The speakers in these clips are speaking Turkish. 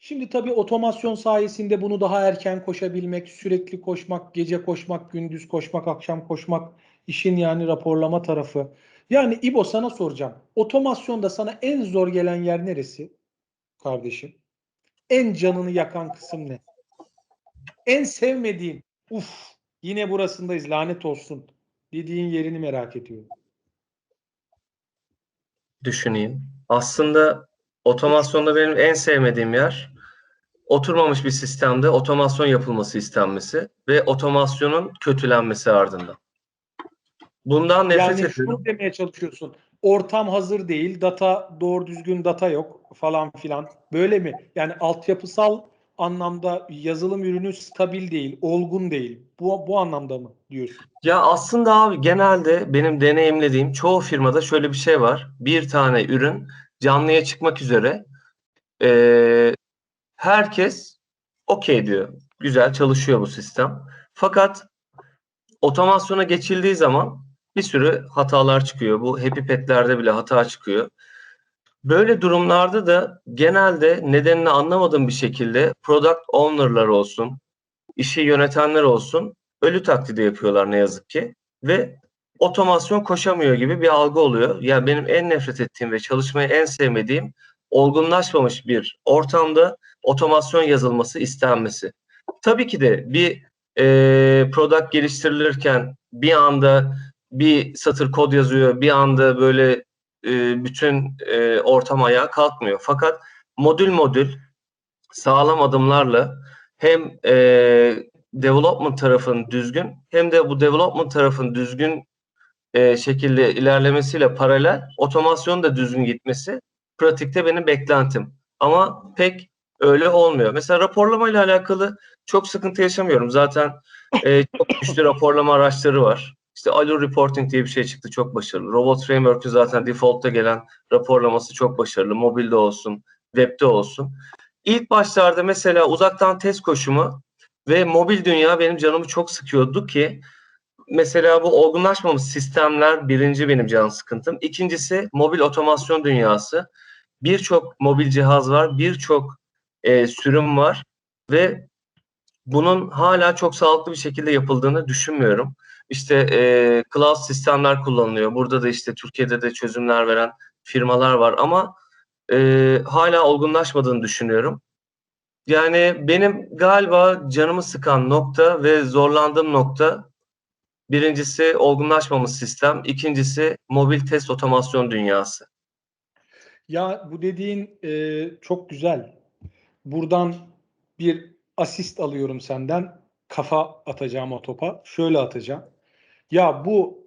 Şimdi tabii otomasyon sayesinde bunu daha erken koşabilmek, sürekli koşmak, gece koşmak, gündüz koşmak, akşam koşmak işin yani raporlama tarafı. Yani İbo sana soracağım. Otomasyonda sana en zor gelen yer neresi kardeşim? En canını yakan kısım ne? En sevmediğin, uf yine burasındayız lanet olsun dediğin yerini merak ediyorum. Düşüneyim. Aslında otomasyonda benim en sevmediğim yer oturmamış bir sistemde otomasyon yapılması istenmesi ve otomasyonun kötülenmesi ardından. Bundan nefret Yani ediyorum. şunu demeye çalışıyorsun. Ortam hazır değil, data doğru düzgün data yok falan filan. Böyle mi? Yani altyapısal anlamda yazılım ürünü stabil değil, olgun değil. Bu bu anlamda mı diyorsun? Ya aslında abi genelde benim deneyimlediğim çoğu firmada şöyle bir şey var. Bir tane ürün canlıya çıkmak üzere eee, herkes okey diyor. Güzel çalışıyor bu sistem. Fakat otomasyona geçildiği zaman bir sürü hatalar çıkıyor. Bu Happy Pet'lerde bile hata çıkıyor. Böyle durumlarda da genelde nedenini anlamadığım bir şekilde product owner'lar olsun, işi yönetenler olsun ölü taklidi yapıyorlar ne yazık ki ve otomasyon koşamıyor gibi bir algı oluyor. Yani benim en nefret ettiğim ve çalışmayı en sevmediğim olgunlaşmamış bir ortamda otomasyon yazılması istenmesi. Tabii ki de bir e, product geliştirilirken bir anda bir satır kod yazıyor, bir anda böyle e, bütün e, ortam ayağa kalkmıyor. Fakat modül modül sağlam adımlarla hem e, development tarafın düzgün hem de bu development tarafın düzgün e, şekilde ilerlemesiyle paralel otomasyon da düzgün gitmesi pratikte benim beklentim. Ama pek öyle olmuyor. Mesela raporlama ile alakalı çok sıkıntı yaşamıyorum. Zaten e, çok güçlü raporlama araçları var. İşte Allure Reporting diye bir şey çıktı. Çok başarılı. Robot Framework'ü zaten default'ta gelen raporlaması çok başarılı. Mobilde olsun, webde olsun. İlk başlarda mesela uzaktan test koşumu ve mobil dünya benim canımı çok sıkıyordu ki mesela bu olgunlaşmamış sistemler birinci benim can sıkıntım. İkincisi mobil otomasyon dünyası. Birçok mobil cihaz var, birçok e, sürüm var ve bunun hala çok sağlıklı bir şekilde yapıldığını düşünmüyorum. İşte e, cloud sistemler kullanılıyor. Burada da işte Türkiye'de de çözümler veren firmalar var ama e, hala olgunlaşmadığını düşünüyorum. Yani benim galiba canımı sıkan nokta ve zorlandığım nokta birincisi olgunlaşmamış sistem, ikincisi mobil test otomasyon dünyası. Ya bu dediğin e, çok güzel. Buradan bir asist alıyorum senden. Kafa atacağım o topa. Şöyle atacağım. Ya bu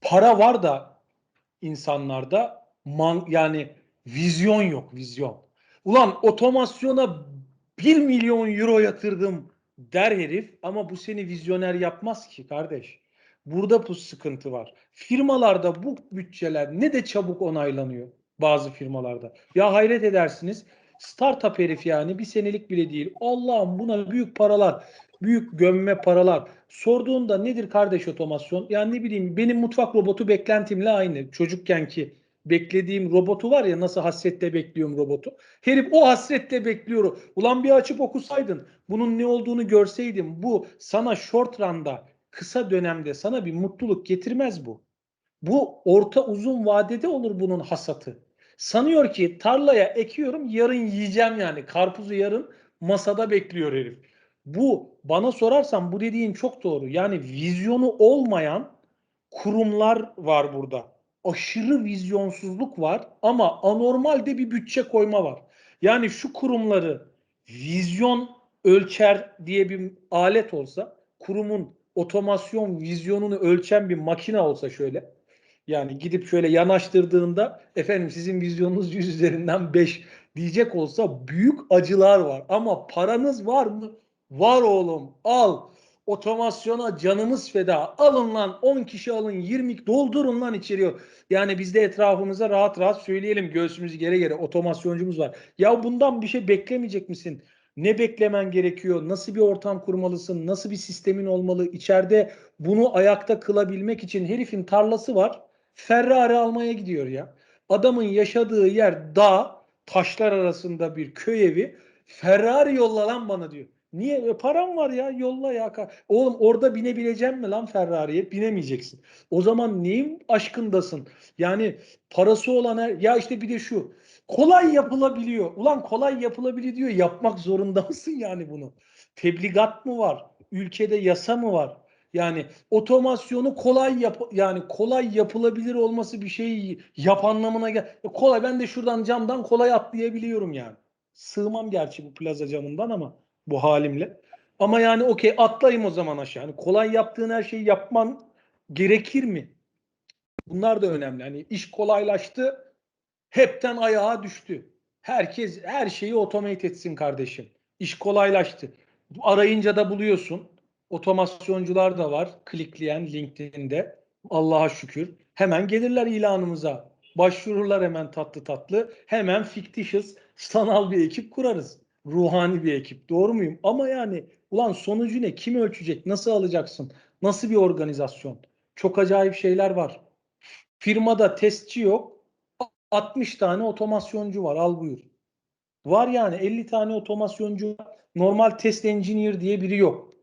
para var da insanlarda man, yani vizyon yok vizyon. Ulan otomasyona 1 milyon euro yatırdım der herif ama bu seni vizyoner yapmaz ki kardeş. Burada bu sıkıntı var. Firmalarda bu bütçeler ne de çabuk onaylanıyor bazı firmalarda. Ya hayret edersiniz. Startup herif yani bir senelik bile değil. Allah'ım buna büyük paralar, büyük gömme paralar. Sorduğunda nedir kardeş otomasyon? Yani ne bileyim benim mutfak robotu beklentimle aynı. Çocukken ki beklediğim robotu var ya nasıl hasretle bekliyorum robotu. Herif o hasretle bekliyor. Ulan bir açıp okusaydın, bunun ne olduğunu görseydin bu sana short run'da, kısa dönemde sana bir mutluluk getirmez bu. Bu orta uzun vadede olur bunun hasatı. Sanıyor ki tarlaya ekiyorum yarın yiyeceğim yani. Karpuzu yarın masada bekliyor herif. Bu bana sorarsan bu dediğin çok doğru. Yani vizyonu olmayan kurumlar var burada. Aşırı vizyonsuzluk var ama anormalde bir bütçe koyma var. Yani şu kurumları vizyon ölçer diye bir alet olsa, kurumun otomasyon vizyonunu ölçen bir makine olsa şöyle, yani gidip şöyle yanaştırdığında efendim sizin vizyonunuz 100 üzerinden 5 diyecek olsa büyük acılar var. Ama paranız var mı? Var oğlum al. Otomasyona canımız feda. Alın lan 10 kişi alın 20 doldurun lan içeriye. Yani biz de etrafımıza rahat rahat söyleyelim göğsümüzü gere gere otomasyoncumuz var. Ya bundan bir şey beklemeyecek misin? Ne beklemen gerekiyor? Nasıl bir ortam kurmalısın? Nasıl bir sistemin olmalı? İçeride bunu ayakta kılabilmek için herifin tarlası var. Ferrari almaya gidiyor ya. Adamın yaşadığı yer dağ, taşlar arasında bir köy evi. Ferrari yolla lan bana diyor. Niye? E, param var ya yolla ya. Oğlum orada binebilecek mi lan Ferrari'ye? Binemeyeceksin. O zaman neyin aşkındasın? Yani parası olan her... Ya işte bir de şu. Kolay yapılabiliyor. Ulan kolay yapılabiliyor diyor. Yapmak zorunda mısın yani bunu? Tebligat mı var? Ülkede yasa mı var? Yani otomasyonu kolay yap yani kolay yapılabilir olması bir şey yap anlamına gel. E, kolay ben de şuradan camdan kolay atlayabiliyorum yani. Sığmam gerçi bu plaza camından ama bu halimle. Ama yani okey atlayayım o zaman aşağı. Yani kolay yaptığın her şeyi yapman gerekir mi? Bunlar da önemli. Hani iş kolaylaştı, hepten ayağa düştü. Herkes her şeyi otomate etsin kardeşim. İş kolaylaştı. Arayınca da buluyorsun. Otomasyoncular da var. Klikleyen LinkedIn'de. Allah'a şükür. Hemen gelirler ilanımıza. Başvururlar hemen tatlı tatlı. Hemen fictitious sanal bir ekip kurarız. Ruhani bir ekip. Doğru muyum? Ama yani ulan sonucu ne? Kim ölçecek? Nasıl alacaksın? Nasıl bir organizasyon? Çok acayip şeyler var. Firmada testçi yok. 60 tane otomasyoncu var. Al buyur. Var yani 50 tane otomasyoncu. Normal test engineer diye biri yok.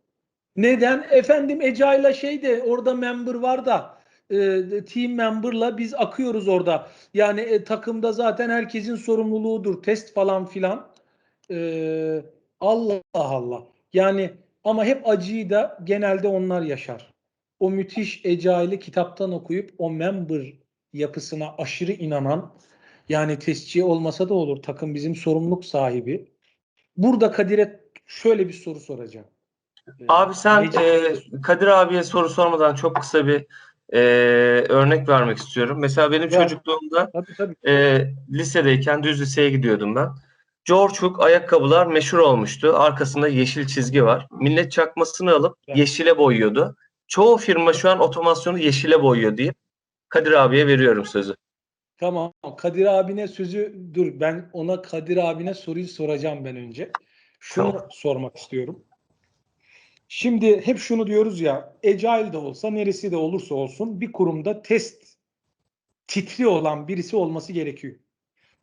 Neden? Efendim Ecail'a şey de orada member var da e, team member'la biz akıyoruz orada. Yani e, takımda zaten herkesin sorumluluğudur. Test falan filan. E, Allah Allah. Yani ama hep acıyı da genelde onlar yaşar. O müthiş Ecail'i kitaptan okuyup o member yapısına aşırı inanan yani testçi olmasa da olur. Takım bizim sorumluluk sahibi. Burada Kadir'e şöyle bir soru soracağım. Abi sen e, Kadir abiye soru sormadan çok kısa bir e, örnek vermek istiyorum. Mesela benim Ver. çocukluğumda Tabii tabii. e, lisedeyken düz liseye gidiyordum ben. George Hook ayakkabılar meşhur olmuştu. Arkasında yeşil çizgi var. Millet çakmasını alıp yeşile boyuyordu. Çoğu firma şu an otomasyonu yeşile boyuyor diye Kadir abiye veriyorum sözü. Tamam. Kadir abine sözü dur. Ben ona Kadir abine soruyu soracağım ben önce. Şunu Tamam. sormak istiyorum. Şimdi hep şunu diyoruz ya, Agile de olsa, neresi de olursa olsun bir kurumda test titri olan birisi olması gerekiyor.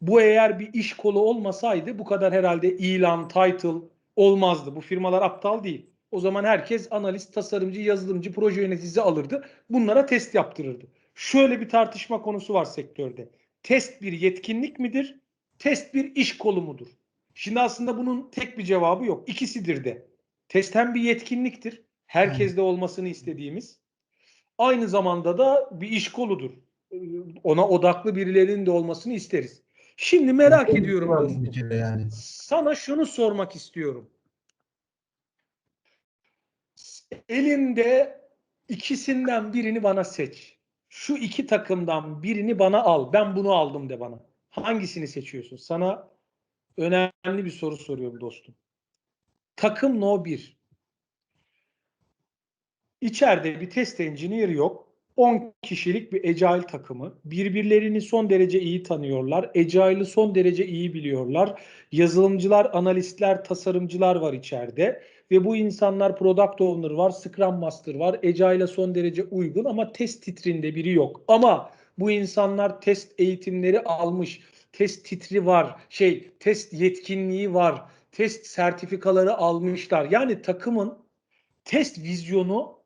Bu eğer bir iş kolu olmasaydı bu kadar herhalde ilan, title olmazdı. Bu firmalar aptal değil. O zaman herkes analist, tasarımcı, yazılımcı, proje yöneticisi alırdı. Bunlara test yaptırırdı. Şöyle bir tartışma konusu var sektörde. Test bir yetkinlik midir? Test bir iş kolu mudur? Şimdi aslında bunun tek bir cevabı yok. İkisidir de. Test hem bir yetkinliktir. Herkeste olmasını istediğimiz. Aynı zamanda da bir iş koludur. Ona odaklı birilerinin de olmasını isteriz. Şimdi merak ediyorum bir kere yani. Sana şunu sormak istiyorum. Elinde ikisinden birini bana seç. Şu iki takımdan birini bana al. Ben bunu aldım de bana. Hangisini seçiyorsun? Sana önemli bir soru soruyorum dostum. Takım no 1. İçeride bir test engineer yok. 10 kişilik bir Agile takımı. Birbirlerini son derece iyi tanıyorlar. Agile'ı son derece iyi biliyorlar. Yazılımcılar, analistler, tasarımcılar var içeride. Ve bu insanlar Product Owner var, Scrum Master var. Agile'a son derece uygun ama test titrinde biri yok. Ama bu insanlar test eğitimleri almış. Test titri var. Şey, test yetkinliği var. Test sertifikaları almışlar. Yani takımın test vizyonu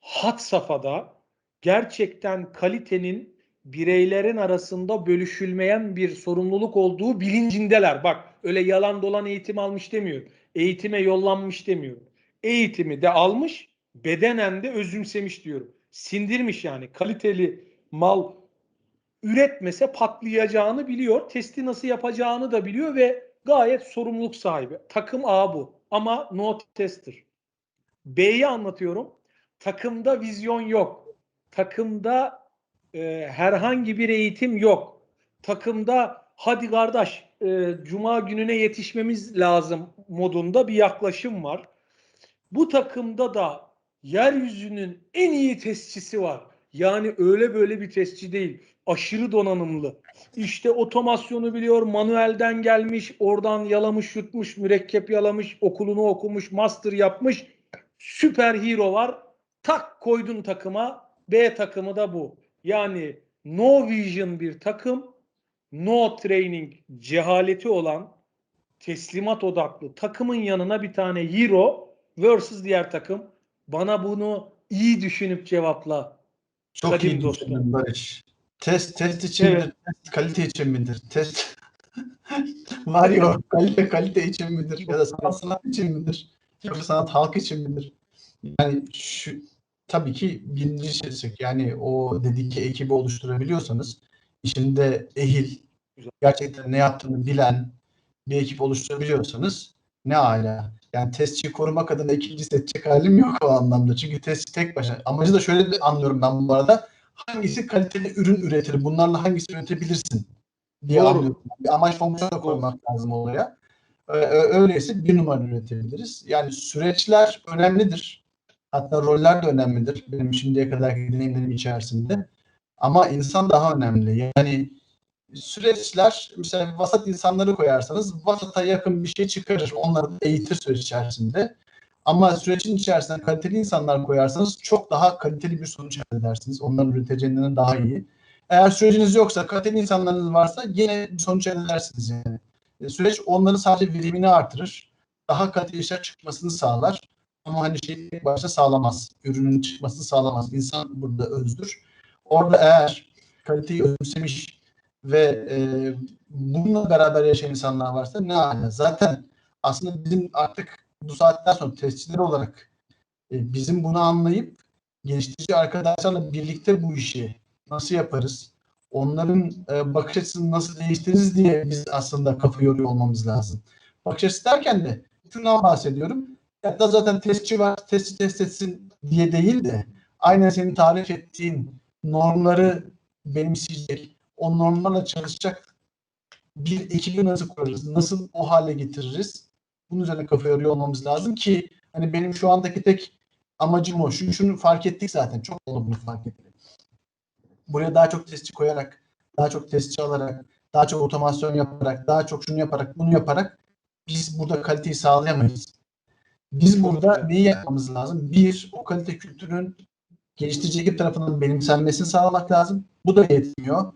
hat safhada gerçekten kalitenin bireylerin arasında bölüşülmeyen bir sorumluluk olduğu bilincindeler. Bak öyle yalan dolan eğitim almış demiyorum. Eğitime yollanmış demiyorum. Eğitimi de almış, bedenen de özümsemiş diyorum. Sindirmiş yani kaliteli mal üretmese patlayacağını biliyor. Testi nasıl yapacağını da biliyor ve gayet sorumluluk sahibi. Takım A bu ama no tester. B'yi anlatıyorum. Takımda vizyon yok. Takımda e, herhangi bir eğitim yok. Takımda hadi kardeş e, cuma gününe yetişmemiz lazım modunda bir yaklaşım var. Bu takımda da yeryüzünün en iyi testçisi var. Yani öyle böyle bir testçi değil. Aşırı donanımlı. İşte otomasyonu biliyor, manuelden gelmiş, oradan yalamış, yutmuş, mürekkep yalamış, okulunu okumuş, master yapmış. Süper hero var. Tak koydun takıma. B takımı da bu. Yani no vision bir takım, no training cehaleti olan teslimat odaklı takımın yanına bir tane hero versus diğer takım. Bana bunu iyi düşünüp cevapla. Çok Kadim iyi dostum. düşündün Barış. Test test için Evet. midir? Test kalite için midir? Test var ya o, kalite kalite için midir? Ya da sanat sanat için midir? Yoksa sanat halk için midir? Yani şu tabii ki birinci şey yani o dediki ekibi oluşturabiliyorsanız içinde ehil gerçekten ne yaptığını bilen bir ekip oluşturabiliyorsanız ne ala. Yani testçiyi korumak adına ikinci seçecek halim yok o anlamda. Çünkü testçi tek başına. Amacı da şöyle de anlıyorum ben bu arada. Hangisi kaliteli ürün üretir? Bunlarla hangisi üretebilirsin? diye Doğru. anlıyorum. Bir amaç fonksiyon da koymak lazım olaya. Ö- Öyleyse bir numara üretebiliriz. Yani süreçler önemlidir. Hatta roller de önemlidir. Benim şimdiye kadarki deneyimlerim içerisinde. Ama insan daha önemli. Yani süreçler mesela vasat insanları koyarsanız vasata yakın bir şey çıkarır. Onları eğitir süreç içerisinde. Ama sürecin içerisinde kaliteli insanlar koyarsanız çok daha kaliteli bir sonuç elde edersiniz. Onların üreteceğinden daha iyi. Eğer süreciniz yoksa, kaliteli insanlarınız varsa yine bir sonuç elde edersiniz yani. E, Süreç onların sadece verimini artırır. Daha kaliteli işler çıkmasını sağlar. Ama hani şey başta sağlamaz. Ürünün çıkmasını sağlamaz. İnsan burada özdür. Orada eğer kaliteyi özümsemiş ve e, bununla beraber yaşayan insanlar varsa ne ala. Zaten aslında bizim artık bu saatten sonra testçiler olarak e, bizim bunu anlayıp geliştirici arkadaşlarla birlikte bu işi nasıl yaparız? Onların e, bakış açısını nasıl değiştiririz diye biz aslında kafa yoruyor olmamız lazım. Bakış açısı derken de şundan bahsediyorum. Hatta zaten testçi var, testçi test etsin diye değil de aynen senin tarif ettiğin normları benimseyecek, o normlarla çalışacak bir ekibi nasıl kurarız, nasıl o hale getiririz? Bunun üzerine kafa yoruyor olmamız lazım ki hani benim şu andaki tek amacım o. Şunu, şunu fark ettik zaten. Çok oldu bunu fark ettik. Buraya daha çok testçi koyarak, daha çok testçi alarak, daha çok otomasyon yaparak, daha çok şunu yaparak, bunu yaparak biz burada kaliteyi sağlayamayız. Biz burada neyi yapmamız lazım? Bir, o kalite kültürün geliştirici ekip tarafından benimsenmesini sağlamak lazım. Bu da yetmiyor.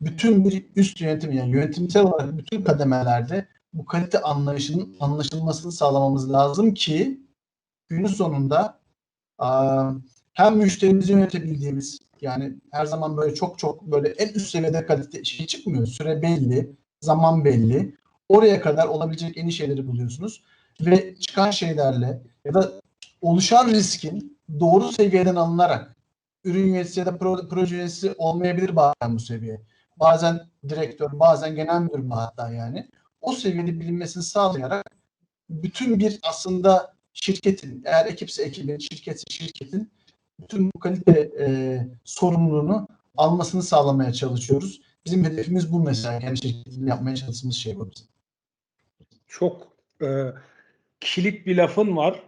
Bütün bir üst yönetim yani yönetimsel olarak bütün kademelerde bu kalite anlayışının anlaşılmasını sağlamamız lazım ki günün sonunda aa, hem müşterimizi yönetebildiğimiz yani her zaman böyle çok çok böyle en üst seviyede kalite şey çıkmıyor. Süre belli, zaman belli. Oraya kadar olabilecek en iyi şeyleri buluyorsunuz ve çıkan şeylerle ya da oluşan riskin doğru seviyeden alınarak ürün yöneticisi ya da pro, proje yöneticisi olmayabilir bazen bu seviye. Bazen direktör, bazen genel müdür mü hatta yani. O seviyede bilinmesini sağlayarak bütün bir aslında şirketin, eğer ekipse ekibin, şirketse şirketin bütün bu kalite e, sorumluluğunu almasını sağlamaya çalışıyoruz. Bizim hedefimiz bu mesela. Kendi şirketimizin yapmaya çalıştığımız şey bu. Çok e, kilit bir lafın var.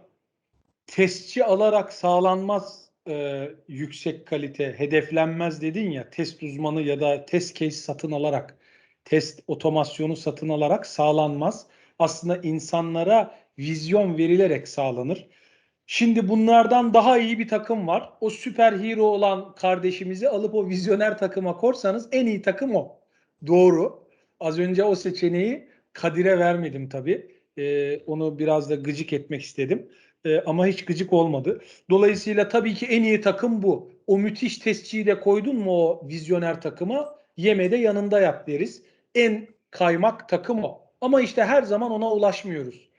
Testçi alarak sağlanmaz e, yüksek kalite, hedeflenmez dedin ya. Test uzmanı ya da test case satın alarak, test otomasyonu satın alarak sağlanmaz. Aslında insanlara vizyon verilerek sağlanır. Şimdi bunlardan daha iyi bir takım var. O süper hero olan kardeşimizi alıp o vizyoner takıma korsanız en iyi takım o. Doğru. Az önce o seçeneği Kadir'e vermedim tabii. Ee, onu biraz da gıcık etmek istedim. Ee, ama hiç gıcık olmadı. Dolayısıyla tabii ki en iyi takım bu. O müthiş testçiyi de koydun mu o vizyoner takıma yemede yanında yap deriz. En kaymak takım o. Ama işte her zaman ona ulaşmıyoruz.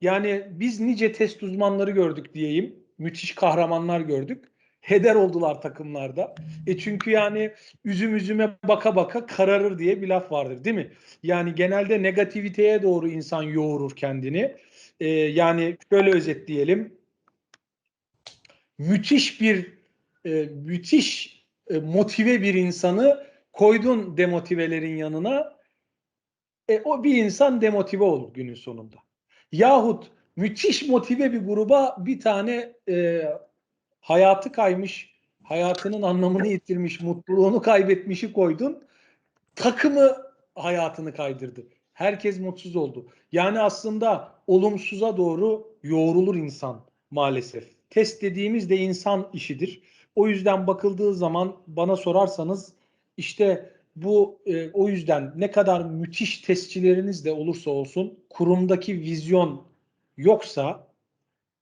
Yani biz nice test uzmanları gördük diyeyim. Müthiş kahramanlar gördük. Heder oldular takımlarda. E çünkü yani üzüm üzüme baka baka kararır diye bir laf vardır değil mi? Yani genelde negativiteye doğru insan yoğurur kendini. Ee, yani şöyle özetleyelim. Müthiş bir e, müthiş e, motive bir insanı koydun demotivelerin yanına. E, o bir insan demotive olur günün sonunda. Yahut müthiş motive bir gruba bir tane e, hayatı kaymış, hayatının anlamını yitirmiş, mutluluğunu kaybetmişi koydun. Takımı hayatını kaydırdı. Herkes mutsuz oldu. Yani aslında olumsuza doğru yoğrulur insan maalesef. Test dediğimiz de insan işidir. O yüzden bakıldığı zaman bana sorarsanız işte bu e, o yüzden ne kadar müthiş testçileriniz de olursa olsun kurumdaki vizyon yoksa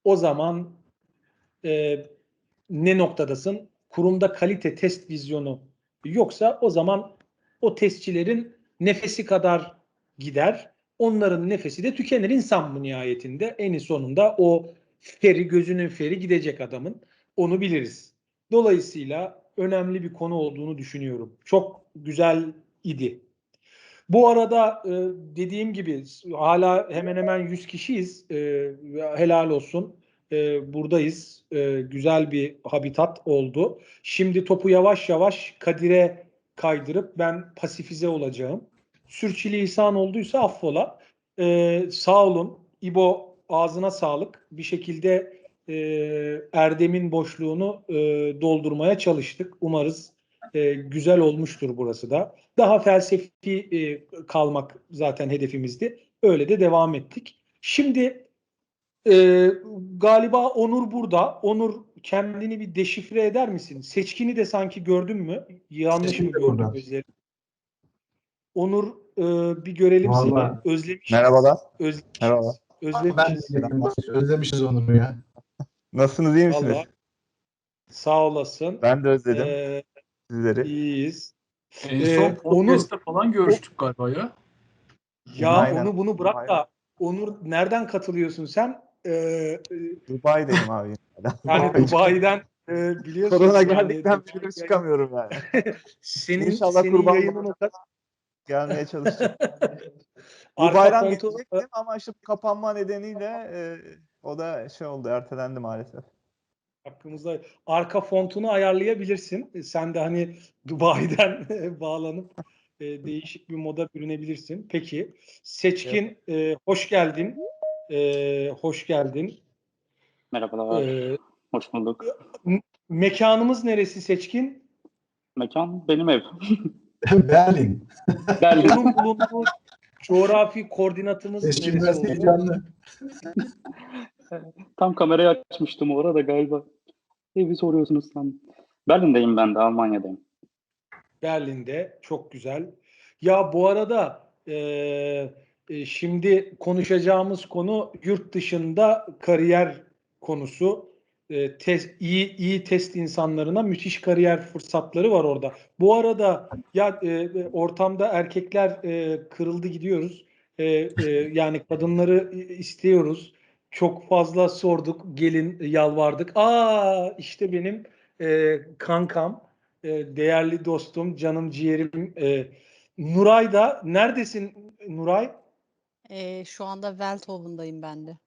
o zaman e, ne noktadasın? Kurumda kalite test vizyonu yoksa o zaman o testçilerin nefesi kadar gider. Onların nefesi de tükenir insan bu nihayetinde. En sonunda o feri gözünün feri gidecek adamın. Onu biliriz. Dolayısıyla önemli bir konu olduğunu düşünüyorum. Çok güzel idi. Bu arada e, dediğim gibi hala hemen hemen 100 kişiyiz. E, helal olsun. E, buradayız. E, güzel bir habitat oldu. Şimdi topu yavaş yavaş Kadir'e kaydırıp ben pasifize olacağım. Sürçülisan olduysa affola. E, sağ olun. İbo ağzına sağlık. Bir şekilde e, Erdem'in boşluğunu e, doldurmaya çalıştık. Umarız e, güzel olmuştur burası da. Daha felsefi e, kalmak zaten hedefimizdi. Öyle de devam ettik. Şimdi e, galiba Onur burada. Onur kendini bir deşifre eder misin? Seçkini de sanki gördün mü? Yanlış Seçkin mı burada. gözleri? Onur e, bir görelim Vallahi. seni. Özlemişiz. Merhabalar. Özlemişiz. Merhaba. Özlemişiz. Ben özlemişiz Onur'u ya. Nasılsınız iyi misiniz? Vallahi. Sağ olasın. Ben de özledim Ee, sizleri. iyiyiz. En Ee, son Onur- podcast'te falan görüştük galiba ya. Ya Aynen. onu bunu bırak da Onur nereden katılıyorsun sen? E, Dubai'deyim abi. yani Dubai'den e, biliyorsun. Korona yani geldikten gün yayın- çıkamıyorum yani. Senin, İnşallah senin kurban yayının o kadar Gelmeye çalışacağım. Bu bayram geçecektim ama işte kapanma nedeniyle e, o da şey oldu ertelendi maalesef. hakkımızda arka fontunu ayarlayabilirsin. Sen de hani Dubai'den bağlanıp e, değişik bir moda bürünebilirsin. Peki Seçkin e, hoş geldin. E, hoş geldin. Merhabalar, E, hoş bulduk. mekanımız neresi Seçkin? Mekan benim ev. Berlin. Berlin. Onun bulunduğu coğrafi koordinatımız Eski neresi üniversite oldu? canlı. Tam kamerayı açmıştım orada galiba. Evi soruyorsunuz tam. Berlin'deyim ben de, Almanya'dayım. Berlin'de çok güzel. Ya bu arada e, e, şimdi konuşacağımız konu yurt dışında kariyer konusu. E, test, iyi iyi test insanlarına müthiş kariyer fırsatları var orada. Bu arada ya e, ortamda erkekler e, kırıldı gidiyoruz. E, e, yani kadınları istiyoruz. Çok fazla sorduk, gelin yalvardık. Aa işte benim e, kankam e, değerli dostum, canım ciğerim e, Nuray da neredesin Nuray? Ee, şu anda Welthoven'dayım ben de.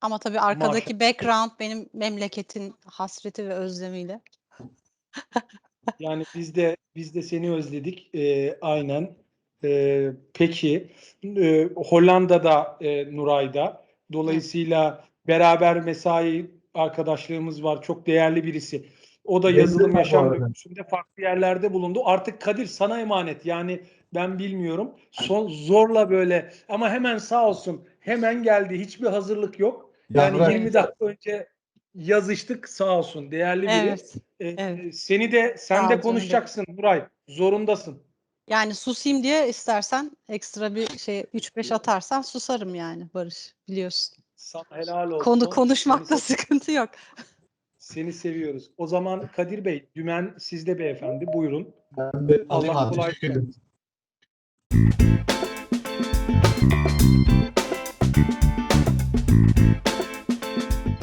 Ama tabii arkadaki background benim memleketin hasreti ve özlemiyle. Yani biz de biz de seni özledik. E, aynen. E, peki e, Hollanda'da e, Nuray'da. Dolayısıyla beraber mesai arkadaşlığımız var. Çok değerli birisi. O da Benim de yazılım var bu yaşam arada. döngüsünde farklı yerlerde bulundu. Artık Kadir sana emanet. Yani ben bilmiyorum. Son zorla böyle ama hemen sağ olsun. Hemen geldi. Hiçbir hazırlık yok. Yani bırak. 20 dakika önce yazıştık sağ olsun. Değerli biri. Evet. Ee, Evet. Seni de sen Sağ de konuşacaksın Nuray. Zorundasın. Yani susayım diye istersen ekstra bir şey 3-5 atarsan susarım yani Barış biliyorsun. Sana helal olsun. Konu konuşmakta Seni, sıkıntı yok. seni seviyoruz. O zaman Kadir Bey, dümen sizde beyefendi. Buyurun. Ben de Allah abi. kolaylık Thank you.